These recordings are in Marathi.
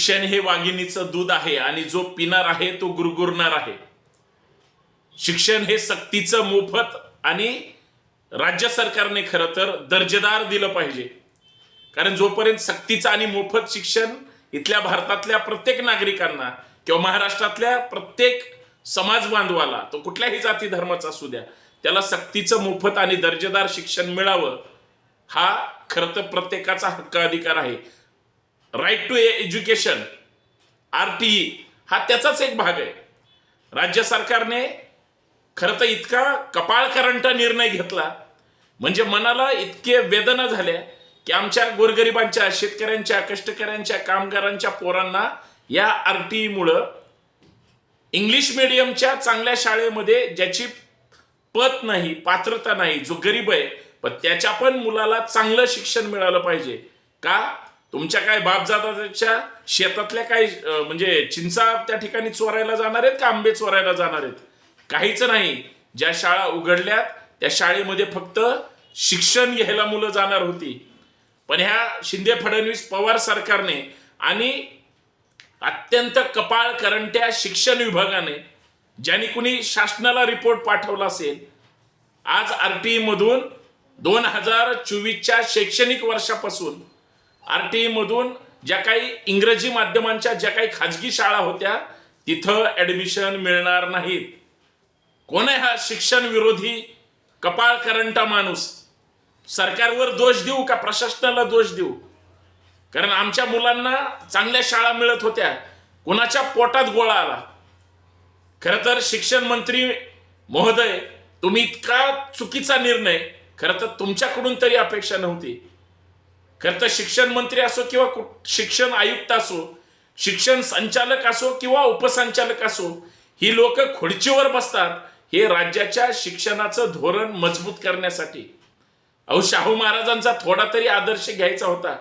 शिक्षण हे वाघिणीचं दूध आहे आणि जो पिणार आहे तो गुरगुरणार आहे. शिक्षण हे सक्तीचं मोफत आणि राज्य सरकारने खरं तर दर्जेदार दिलं पाहिजे. कारण जोपर्यंत सक्तीचं आणि मोफत शिक्षण इथल्या भारतातल्या प्रत्येक नागरिकांना किंवा महाराष्ट्रातल्या प्रत्येक समाज बांधवाला तो कुठल्याही जाती धर्माचा असू द्या त्याला सक्तीचं मोफत आणि दर्जेदार शिक्षण मिळावं हा खरं तर प्रत्येकाचा हक्क अधिकार आहे. Right to education R T हा त्याचाच एक भाग आहे. राज्य सरकारने खरं तर इतका कपाळ निर्णय घेतला. म्हणजे मनाला इतके वेदना झाल्या की आमच्या गोरगरिबांच्या शेतकऱ्यांच्या कष्टकऱ्यांच्या कामगारांच्या पोरांना या आर टी ईमुळं इंग्लिश मिडियमच्या चांगल्या शाळेमध्ये ज्याची पत नाही पात्रता नाही जो गरीब आहे पण त्याच्या पण मुलाला चांगलं शिक्षण मिळालं पाहिजे. का? तुमच्या काय बापजादाच्या शेतातल्या काय म्हणजे चिंचा त्या ठिकाणी चोरायला जाणार आहेत का आंबे चोरायला जाणार आहेत? काहीच नाही. ज्या शाळा उघडल्यात त्या शाळेमध्ये फक्त शिक्षण घ्यायला मुलं जाणार होती. पण ह्या शिंदे फडणवीस पवार सरकारने आणि अत्यंत कपाळ करंट्या शिक्षण विभागाने ज्यांनी कुणी शासनाला रिपोर्ट पाठवला असेल आज आर टी मधून दोन हजार चोवीसच्या शैक्षणिक वर्षापासून आर टी मधून ज्या काही इंग्रजी माध्यमांच्या ज्या काही खाजगी शाळा होत्या तिथं ऍडमिशन मिळणार नाहीत. कोण आहे हा शिक्षण विरोधी कपाळ करंटा माणूस? सरकारवर दोष देऊ का प्रशासनाला दोष देऊ? कारण आमच्या मुलांना चांगल्या शाळा मिळत होत्या. कोणाच्या पोटात गोळा आला? खरं तर शिक्षण मंत्री महोदय तुम्ही इतका चुकीचा निर्णय खरं तर तुमच्याकडून तरी अपेक्षा नव्हती. खरं तर शिक्षण मंत्री असो किंवा शिक्षण आयुक्त असो शिक्षण संचालक असो किंवा उपसंचालक असो ही लोक खुर्चीवर बसतात हे राज्याच्या शिक्षणाचं धोरण मजबूत करण्यासाठी. अहो शाहू महाराजांचा थोडा तरी आदर्श घ्यायचा होता.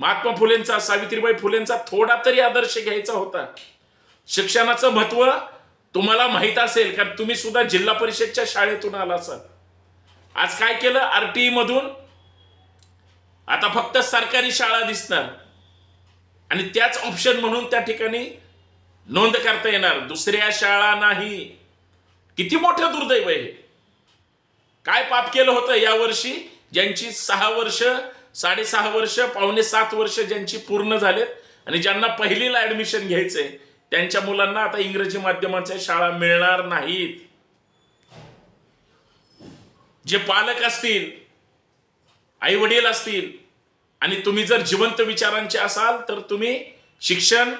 महात्मा फुलेंचा सावित्रीबाई फुलेंचा थोडा तरी आदर्श घ्यायचा होता. शिक्षणाचं महत्त्व तुम्हाला माहीत असेल कारण तुम्ही सुद्धा जिल्हा परिषदच्या शाळेतून आला असाल. आज काय केलं? आरटीई मधून आता फक्त सरकारी शाळा दिसणार. आणि त्याच ऑप्शन म्हणून त्या ठिकाणी नोंद करता येणार. दुसऱ्या शाळा नाही. किती मोठं दुर्दैव आहे काय पाप केलं होतं यावर्षी ज्यांची सहा वर्ष साडेसहा वर्ष पावणे सात वर्ष ज्यांची पूर्ण झालेत आणि ज्यांना पहिलीला ऍडमिशन घ्यायचंय त्यांच्या मुलांना आता इंग्रजी माध्यमाच्या शाळा मिळणार नाहीत. जे पालक असतील आई वडील असतील आणि तुम्ही जर जिवंत विचारांचे असाल तर तुम्ही शिक्षण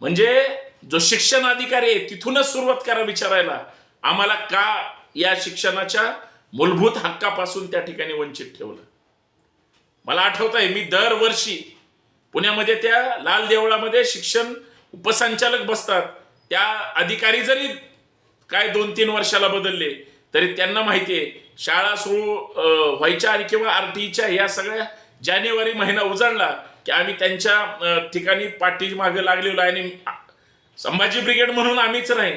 म्हणजे जो शिक्षण अधिकारी आहे तिथूनच सुरुवात करा विचारायला. आम्हाला का या शिक्षणाच्या मूलभूत हक्कापासून त्या ठिकाणी वंचित ठेवलं? मला आठवत आहे मी दरवर्षी पुण्यामध्ये त्या लाल देवळामध्ये शिक्षण उपसंचालक बसतात. त्या अधिकारी जरी काय दोन तीन वर्षाला बदलले तरी त्यांना माहिती आहे. शाळा सुरू व्हायच्या आणि किंवा आर टीच्या या सगळ्या जानेवारी महिना उजाडला की आम्ही त्यांच्या ठिकाणी पाठी मागे लागलेलो आहे आणि संभाजी ब्रिगेड म्हणून आम्हीच नाही.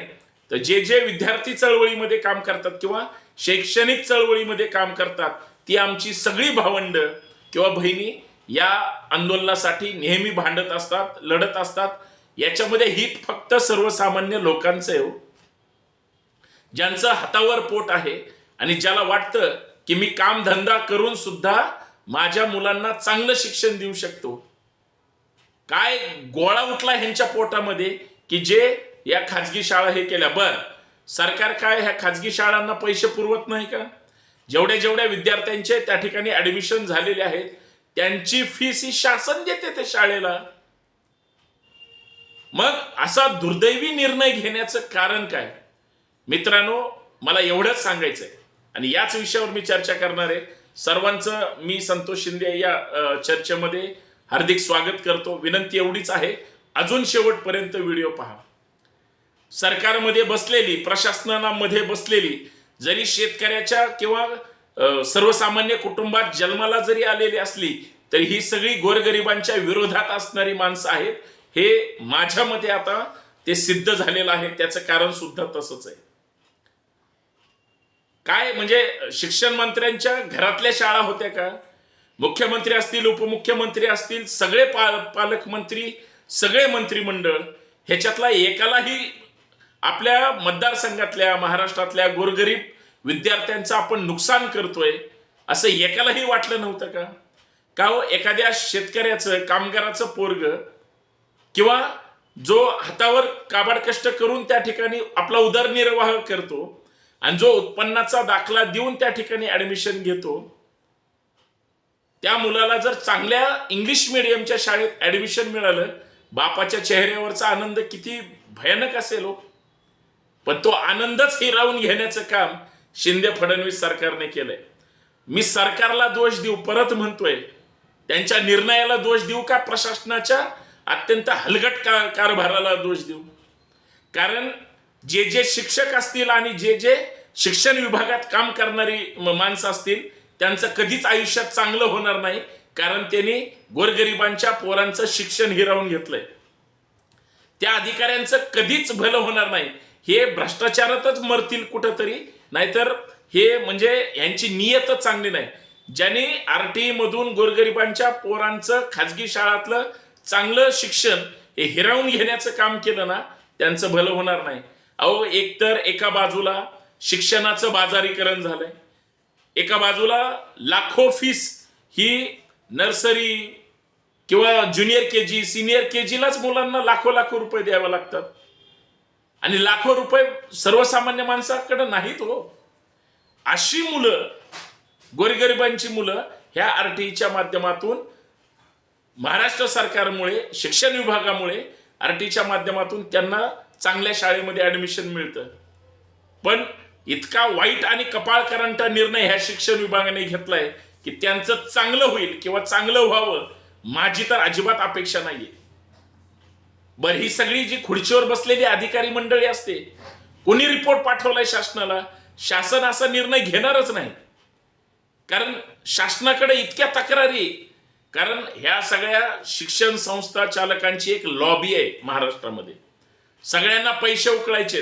तर जे जे विद्यार्थी चळवळीमध्ये काम करतात किंवा शैक्षणिक चळवळीमध्ये काम करतात ती आमची सगळी भावंड किंवा बहिणी या आंदोलनासाठी नेहमी भांडत असतात लढत असतात. याच्यामध्ये हित फक्त सर्वसामान्य लोकांचं आहे हो. ज्यांचं हातावर पोट आहे आणि ज्याला वाटतं की मी काम धंदा करून सुद्धा माझ्या मुलांना चांगलं शिक्षण देऊ शकतो. काय गोळा उठला ह्यांच्या पोटामध्ये की जे या खाजगी शाळा हे केल्या? बर सरकार काय ह्या खाजगी शाळांना पैसे पुरवत नाही का? जेवढ्या जेवढ्या विद्यार्थ्यांचे त्या ठिकाणी ऍडमिशन झालेले आहेत त्यांची फीस ही शासन देते त्या शाळेला. मग असा दुर्दैवी निर्णय घेण्याचं कारण काय? मित्रांनो मला एवढंच सांगायचंय. आणि याच विषयावर मी चर्चा करणार आहे. सर्वांचं मी संतोष शिंदे या चर्चेमध्ये हार्दिक स्वागत करतो. विनंती एवढीच आहे. अजून शेवटपर्यंत व्हिडिओ पहा. सरकारमध्ये बसलेली प्रशासनामध्ये बसलेली जरी शेतकऱ्याच्या किंवा सर्वसामान्य कुटुंबात जन्माला जरी आलेली असली तरी ही सगळी गोरगरिबांच्या विरोधात असणारी माणसं आहेत. हे माझ्या मते आता ते सिद्ध झालेलं आहे. त्याचं कारण सुद्धा तसंच आहे. काय म्हणजे शिक्षण मंत्र्यांच्या घरातल्या शाळा होत्या का? मुख्यमंत्री असतील उपमुख्यमंत्री असतील सगळे पा पालकमंत्री सगळे मंत्रिमंडळ ह्याच्यातला एकालाही आपल्या मतदारसंघातल्या महाराष्ट्रातल्या गोरगरीब विद्यार्थ्यांचं आपण नुकसान करतोय असं एकालाही वाटलं नव्हतं का? का हो एखाद्या शेतकऱ्याचं कामगाराचं पोरग किंवा जो हातावर काबाड कष्ट करून त्या ठिकाणी आपला उदरनिर्वाह करतो आणि जो उत्पन्नाचा दाखला देऊन त्या ठिकाणी ऍडमिशन घेतो त्या मुलाला जर चांगल्या इंग्लिश मिडियमच्या शाळेत ऍडमिशन मिळालं बापाच्या चेहऱ्यावरचा आनंद किती भयानक असेल हो. पण तो आनंदच हिरावून घेण्याचं काम शिंदे फडणवीस सरकारने केलंय. मी सरकारला दोष देऊ परत म्हणतोय त्यांच्या निर्णयाला दोष देऊ का प्रशासनाच्या? अत्यंत हलगट का कारभाराला दोष देऊ. कारण जे जे शिक्षक असतील आणि जे जे शिक्षण विभागात काम करणारी माणसं असतील त्यांचं कधीच आयुष्यात चांगलं होणार नाही कारण त्यांनी गोरगरिबांच्या पोरांचं शिक्षण हिरावून घेतलंय. त्या अधिकाऱ्यांचं कधीच भलं होणार नाही. हे भ्रष्टाचारातच मरतील कुठंतरी नाहीतर हे म्हणजे यांची नियतच चांगली नाही. ज्यांनी आर टी मधून गोरगरिबांच्या पोरांचं खाजगी शाळातलं चांगलं शिक्षण हे हिरावून घेण्याचं काम केलं ना त्यांचं भलं होणार नाही. अहो एकतर एका बाजूला शिक्षणाचं बाजारीकरण झालंय एका बाजूला लाखो फीस ही नर्सरी किंवा junior K G senior K जीलाच मुलांना लाखो लाखो रुपये द्यावे लागतात. आणि लाखो रुपये सर्वसामान्य माणसाकडे नाहीत हो. अशी मुलं गोरगरिबांची मुलं ह्या आरटीईच्या माध्यमातून महाराष्ट्र सरकारमुळे शिक्षण विभागामुळे आर टीच्या माध्यमातून त्यांना चांगल्या शाळेमध्ये ऍडमिशन मिळतं. पण इतका वाईट आणि कपाळ करंटा निर्णय ह्या शिक्षण विभागाने घेतलाय की त्यांचं चांगलं होईल किंवा चांगलं व्हावं माझी तर अजिबात अपेक्षा नाहीये. बरं ही सगळी जी खुर्चीवर बसलेली अधिकारी मंडळी असते कोणी रिपोर्ट पाठवलाय शासनाला? शासन असा निर्णय घेणारच नाही. कारण शासनाकडे इतक्या तक्रारी कारण ह्या सगळ्या शिक्षण संस्था चालकांची एक लॉबी आहे महाराष्ट्रामध्ये. सगळ्यांना पैसे उकळायचे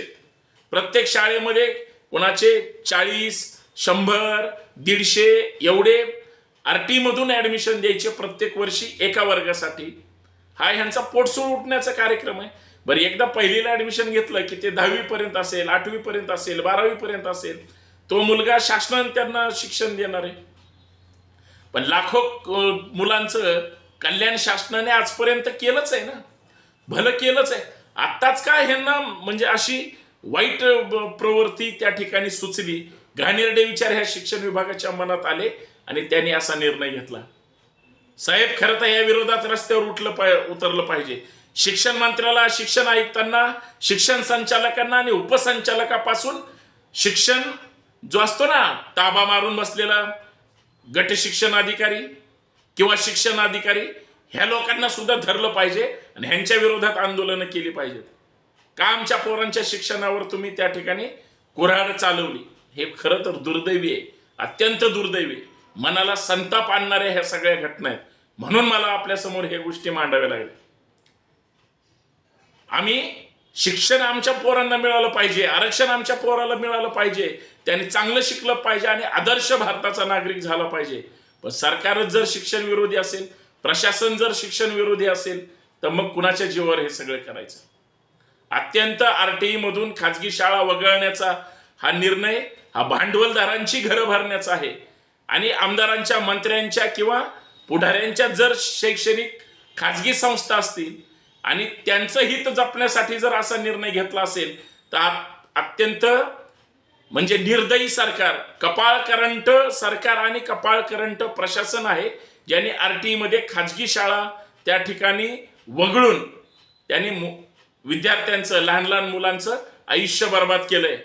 प्रत्येक शाळेमध्ये कोणाचे चाळीस शंभर दीडशे एवढे आर टी मधून ऍडमिशन द्यायचे प्रत्येक वर्षी एका वर्गासाठी. हा ह्यांचा पोटसूळ उठण्याचा कार्यक्रम आहे. बरं एकदा पहिलीला ऍडमिशन घेतलं की ते दहावी पर्यंत असेल आठवी पर्यंत असेल बारावी पर्यंत असेल तो मुलगा शासनाने त्यांना शिक्षण देणार आहे. पण लाखो मुलांचं कल्याण शासनाने आजपर्यंत केलंच आहे ना. भलं केलंच आहे. आत्ताच काय ह्यांना म्हणजे अशी वाईट प्रवृत्ती त्या ठिकाणी सुचली. घाणेरडे विचार ह्या शिक्षण विभागाच्या मनात आले आणि त्यांनी असा निर्णय घेतला. साहेब खरं तर या विरोधात रस्त्यावर उठलं पाय उतरलं पाहिजे. शिक्षण मंत्र्याला शिक्षण आयुक्तांना शिक्षण संचालकांना आणि उपसंचालकापासून शिक्षण जो असतो ना ताबा मारून बसलेला गट शिक्षण अधिकारी किंवा शिक्षण अधिकारी ह्या लोकांना सुद्धा धरलं पाहिजे आणि ह्यांच्या विरोधात आंदोलनं केली पाहिजेत. का आमच्या पोरांच्या शिक्षणावर तुम्ही त्या ठिकाणी कुऱ्हाड चालवली? हे खरं तर दुर्दैवी आहे. अत्यंत दुर्दैवी मनाला संताप आणणाऱ्या ह्या सगळ्या घटना आहेत. म्हणून मला आपल्यासमोर गोष्टी मांडाव्या लागल्या. आम्ही शिक्षण आमच्या पोरांना मिळालं पाहिजे आरक्षण आमच्या पोराला मिळालं पाहिजे त्यांनी चांगलं शिकलं पाहिजे आणि आदर्श भारताचा नागरिक झाला पाहिजे. पण सरकारच जर शिक्षण विरोधी असेल प्रशासन जर शिक्षण विरोधी असेल तर मग कुणाच्या जीवावर हे सगळं करायचं? अत्यंत आरटीई मधून खाजगी शाळा वगळण्याचा हा निर्णय हा भांडवलदारांची घरं भरण्याचा आहे. आणि आमदारांच्या मंत्र्यांच्या किंवा पुढाऱ्यांच्या जर शैक्षणिक खाजगी संस्था असतील आणि त्यांचं हित जपण्यासाठी जर असा निर्णय घेतला असेल तर अत्यंत म्हणजे निर्दयी सरकार कपाळ करंट सरकार आणि कपाळ करंट प्रशासन आहे. ज्यांनी आर टी मध्ये खाजगी शाळा त्या ठिकाणी वगळून त्यांनी मु- विद्यार्थ्यांचं लहान लहान मुलांचं आयुष्य बर्बाद केलंय.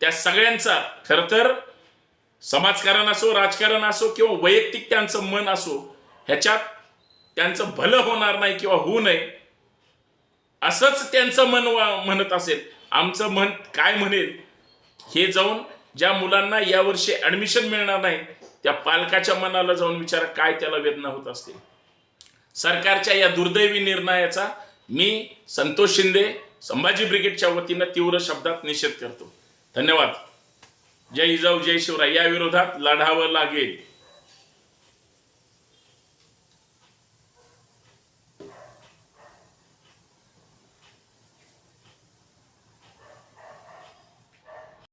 त्या सगळ्यांचा खर तर समाजकारण असो राजकारण असो किंवा वैयक्तिक त्यांचं मन असो ह्याच्यात त्यांचं भलं होणार नाही किंवा होऊ नये असंच त्यांचं मन वा- म्हणत असेल. आमचं मन काय म्हणेल? हे जाऊन ज्या मुलांना यावर्षी ऍडमिशन मिळणार नाही त्या पालकाच्या मनाला जाऊन विचारा काय त्याला वेदना होत असतील. सरकारच्या या दुर्दैवी निर्णयाचा मी संतोष शिंदे संभाजी ब्रिगेडच्या वतीनं तीव्र शब्दात निषेध करतो. धन्यवाद. जय जाऊ जय शिवराय. या विरोधात लढावं लागेल.